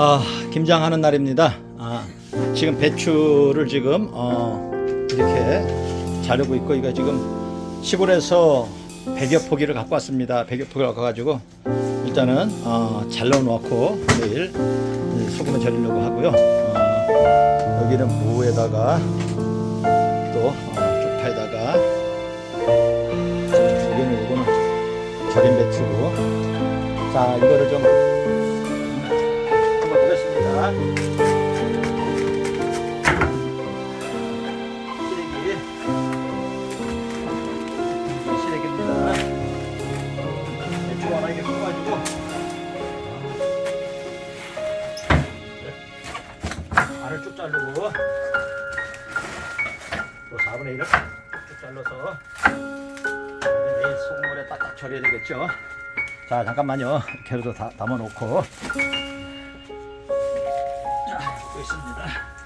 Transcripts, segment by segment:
아, 김장하는 날입니다. 아, 지금 배추를 지금 어, 이렇게 자르고 있고 이거 지금 시골에서 백여 포기를 갖고 왔습니다. 백여 포기를 갖고 가지고 일단은 어, 잘라 놓고 내일 소금에 절이려고 하고요. 어, 여기는 무에다가 또 어, 쪽파에다가 여기는 이거는 절인 배추고 자 이거를 좀 시래기. 시래기입니다. 배추 하나 이렇게 써가지고. 알을 쭉 자르고. 또 4분의 1을 쭉 잘라서. 내일 소금물에 딱딱 절여야 되겠죠. 자, 잠깐만요. 이렇게도 다 담아놓고. 있습니다.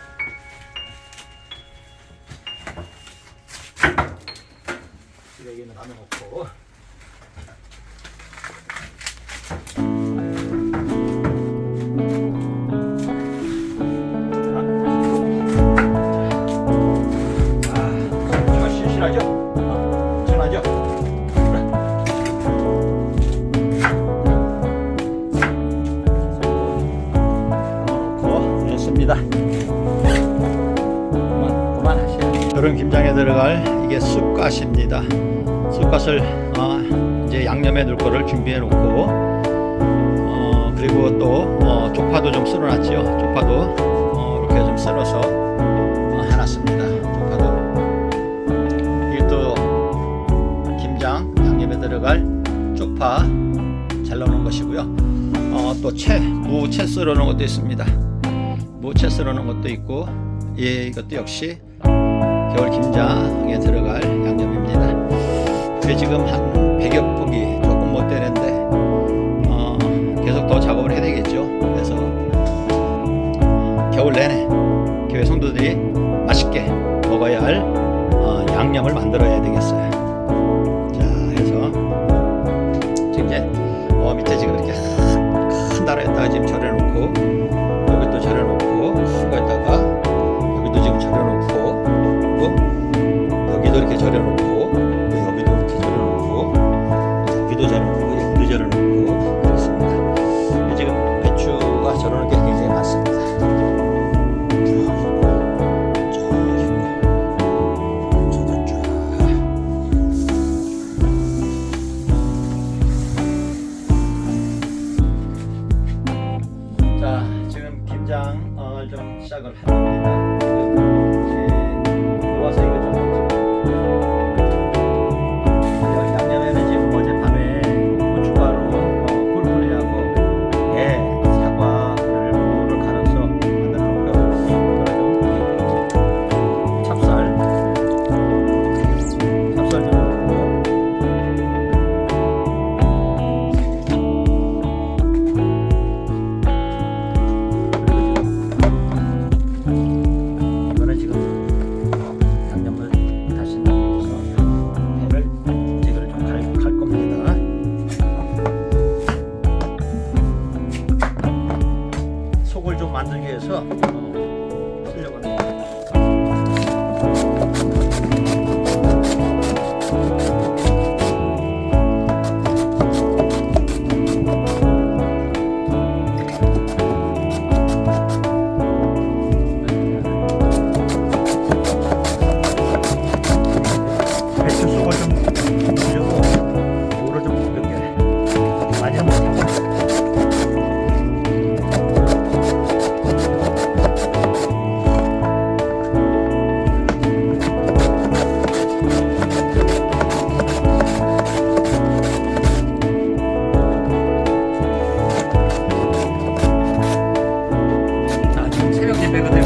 쑥갓을 어, 이제 양념해 둘 거를 준비해 놓고 어, 그리고 또 어, 쪽파도 좀 썰어 놨지요. 쪽파도 어, 이렇게 좀 썰어서 어, 해놨습니다. 쪽파도 이것도 김장 양념에 들어갈 쪽파 잘라 놓은 것이고요. 어, 또 채, 무채 썰어 놓은 것도 있습니다. 무채 썰어 놓은 것도 있고, 예, 이것도 역시 겨울 김장에 들어갈 양념입니다. 그게 지금 한 100여 폭이 조금 못 되는데, 어, 계속 더 작업을 해야 되겠죠. 그래서 겨울 내내 교회 성도들이 맛있게 먹어야 할 어, 양념을 만들어야 되겠어요. 자, 해서 지금 이제 어, 밑에 지금 이렇게 큰 다라에다가 지금 절여놓고 좀 那个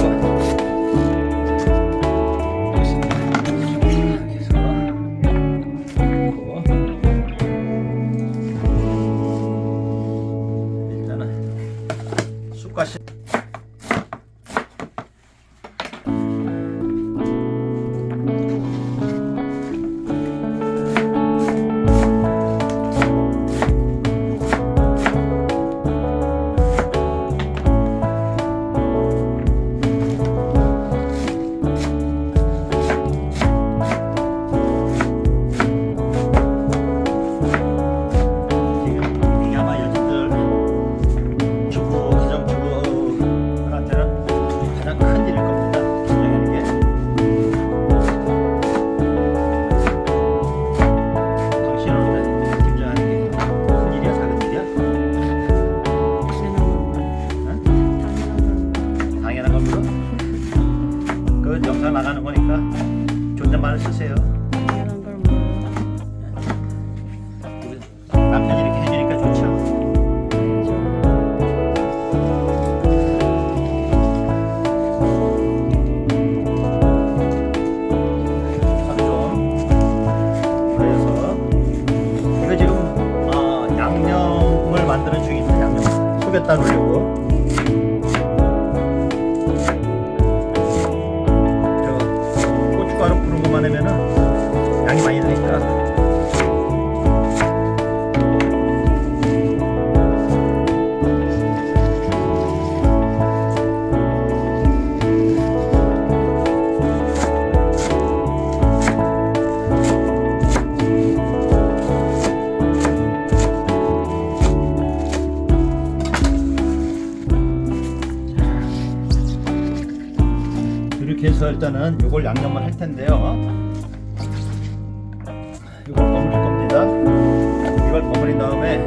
Bye. 양념을 할 텐데요. 이걸 버무릴 겁니다. 이걸 버무린 다음에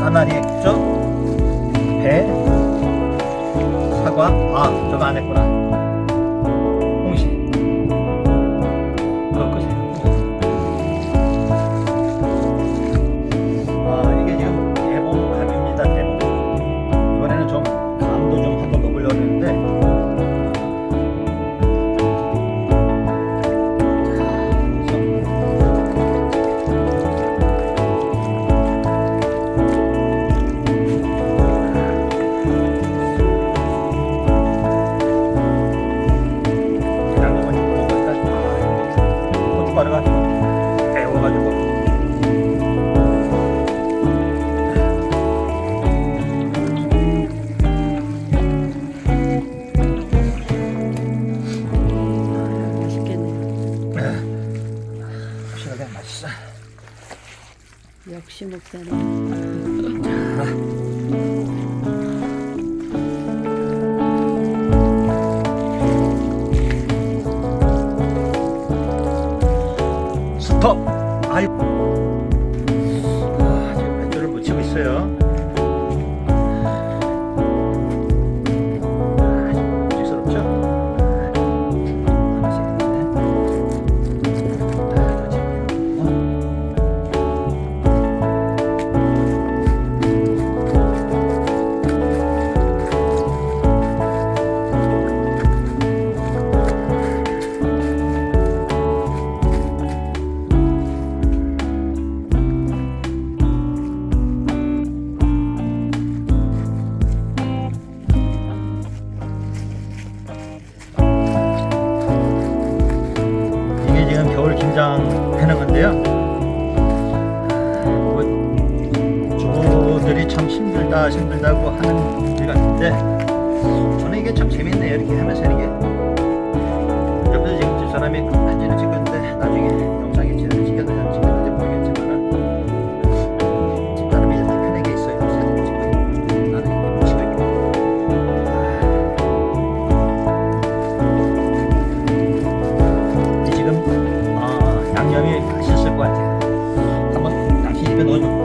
까나리 액젓, 배, 사과. 아, 저거 안 했구나. Yakışır bak sana. me.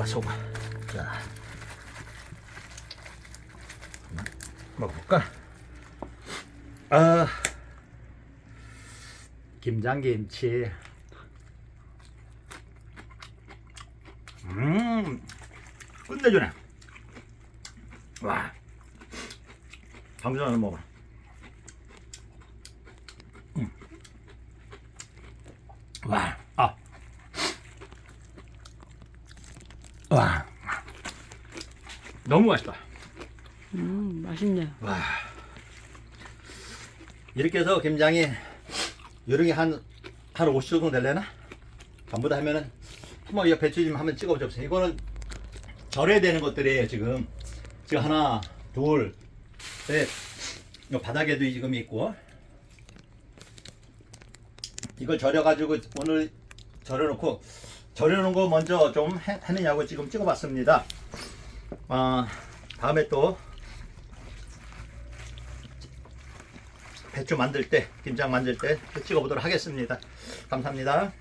한번 쏘고. 자, 먹어볼까? 아, 김장김치. 음, 끝내주네. 와, 전에 먹어. 와, 아. 와. 너무 맛있다. 음, 맛있네. 와. 이렇게 해서 김장이 요령이 한, 한 50 정도 될래나? 전부 다 하면은, 한번 이 배추 좀 한번 찍어 보세요. 이거는 절여야 되는 것들이에요, 지금. 지금 하나, 둘, 셋. 이 바닥에도 지금 있고. 이걸 절여가지고 오늘 절여놓고, 절여놓은 거 먼저 좀 해, 했느냐고 지금 찍어봤습니다. 아, 다음에 또 배추 만들 때, 김장 만들 때 찍어보도록 하겠습니다. 감사합니다.